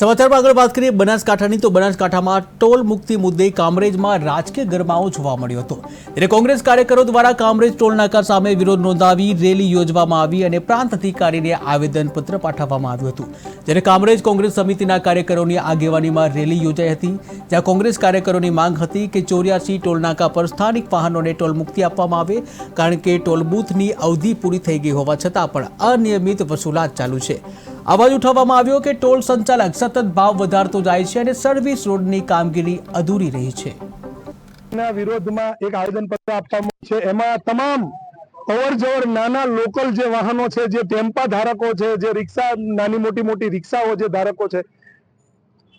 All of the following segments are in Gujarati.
સમાચારમાં આગળ વાત કરીએ બનાસકાંઠાની, તો બનાસકાંઠામાં ટોલ મુક્તિ મુદ્દે કામરેજમાં રાજકીય ગરમાવો જોવા મળ્યો હતો. ત્યારે કોંગ્રેસ કાર્યકરો દ્વારા કામરેજ ટોલ નાકા સામે વિરોધ નોંધાવી રેલી યોજવામાં આવી અને પ્રાંત અધિકારીને આવેદનપત્ર પાઠવવામાં આવ્યું હતું. જ્યારે કામરેજ કોંગ્રેસ સમિતિના કાર્યકરોની આગેવાનીમાં રેલી યોજાઈ હતી, જ્યાં કોંગ્રેસ કાર્યકરોની માંગ હતી કે ચોર્યાસી ટોલ નાકા પર સ્થાનિક વાહનોને ટોલ મુક્તિ આપવામાં આવે, કારણ કે ટોલ બૂથની અવધિ પૂરી થઈ ગઈ હોવા છતાં પણ અનિયમિત વસૂલાત ચાલુ છે. અવાજ ઉઠાવવામાં આવ્યો કે ટોલ સંચાલક સતત ભાવ વધારતો જાય છે અને સર્વિસ રોડની કામગીરી અધૂરી રહી છે. ના, વિરોધમાં એક આવેદનપત્ર આપવામાં છે. એમાં તમામ અવર જવર નાના લોકલ જે વાહનો છે, જે ટેમ્પા ધારકો છે, જે રિક્ષા, નાની મોટી મોટી રિક્ષાઓ જે ધારકો છે,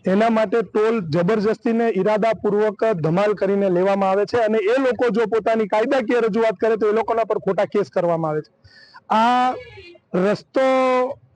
એના માટે ટોલ જબરજસ્તીને ઈરાદાપૂર્વક ધમાલ કરીને લેવામાં આવે છે અને એ લોકો જો પોતાની કાયદાકીય રજૂઆત કરે તો એ લોકોના પર ખોટા કેસ કરવામાં આવે છે. આ રસ્તો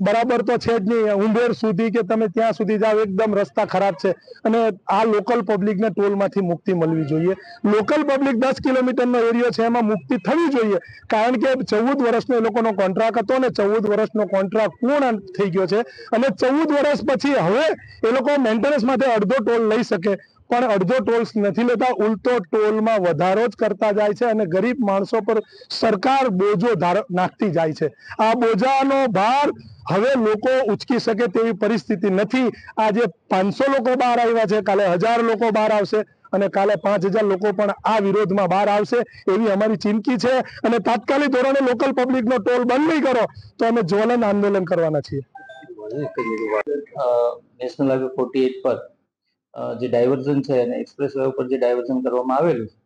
બરાબર તો છે જ નહીં. ઉંબેર સુધી કે તમે ત્યાં સુધી જાઓ, એકદમ રસ્તા ખરાબ છે. અને આ લોકલ પબ્લિકને ટોલમાંથી મુક્તિ મળવી જોઈએ. લોકલ પબ્લિક દસ કિલોમીટરનો એરિયો છે, એમાં મુક્તિ થવી જોઈએ. કારણ કે ચૌદ વર્ષનો એ લોકોનો કોન્ટ્રાક્ટ હતો અને ચૌદ વર્ષનો કોન્ટ્રાક્ટ પૂર્ણ થઈ ગયો છે. અને ચૌદ વર્ષ પછી હવે એ લોકો મેન્ટેનન્સ માટે અડધો ટોલ લઈ શકે. પણ અડધો ટોલ્સ નથી લેતા, ઉલટો ટોલમાં વધારો જ કરતા જાય છે અને ગરીબ માણસો પર સરકાર બોજો નાખતી જાય છે. આ બોજાનો ભાર હવે લોકો ઉચકી શકે તેવી પરિસ્થિતિ નથી. આજે પાંચસો લોકો બહાર આવ્યા છે, કાલે હજાર લોકો બહાર આવશે અને કાલે પાંચ હજાર લોકો પણ આ વિરોધમાં બહાર આવશે એવી અમારી ચીમકી છે. અને તાત્કાલિક ધોરણે લોકલ પબ્લિકનો ટોલ બંધ નહીં કરો, તો અમે જ્વલન આંદોલન કરવાના છીએ. નેશનલ હાઈવે ફોર્ટી પર જે ડાયવર્ઝન છે અને એક્સપ્રેસ વે ઉપર જે ડાયવર્ઝન કરવામાં આવેલું છે,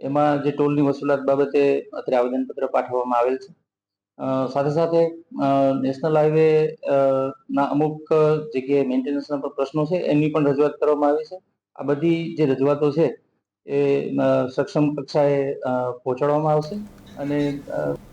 એમાં જે ટોલની વસૂલાત બાબતે અત્યારે આવેદનપત્ર પાઠવવામાં આવેલ છે. સાથે સાથે નેશનલ હાઈવે ના અમુક જગ્યાએ મેન્ટેનન્સના પણ પ્રશ્નો છે, એની પણ રજૂઆત કરવામાં આવી છે. આ બધી જે રજૂઆતો છે, એ સક્ષમ કક્ષાએ પહોંચાડવામાં આવશે અને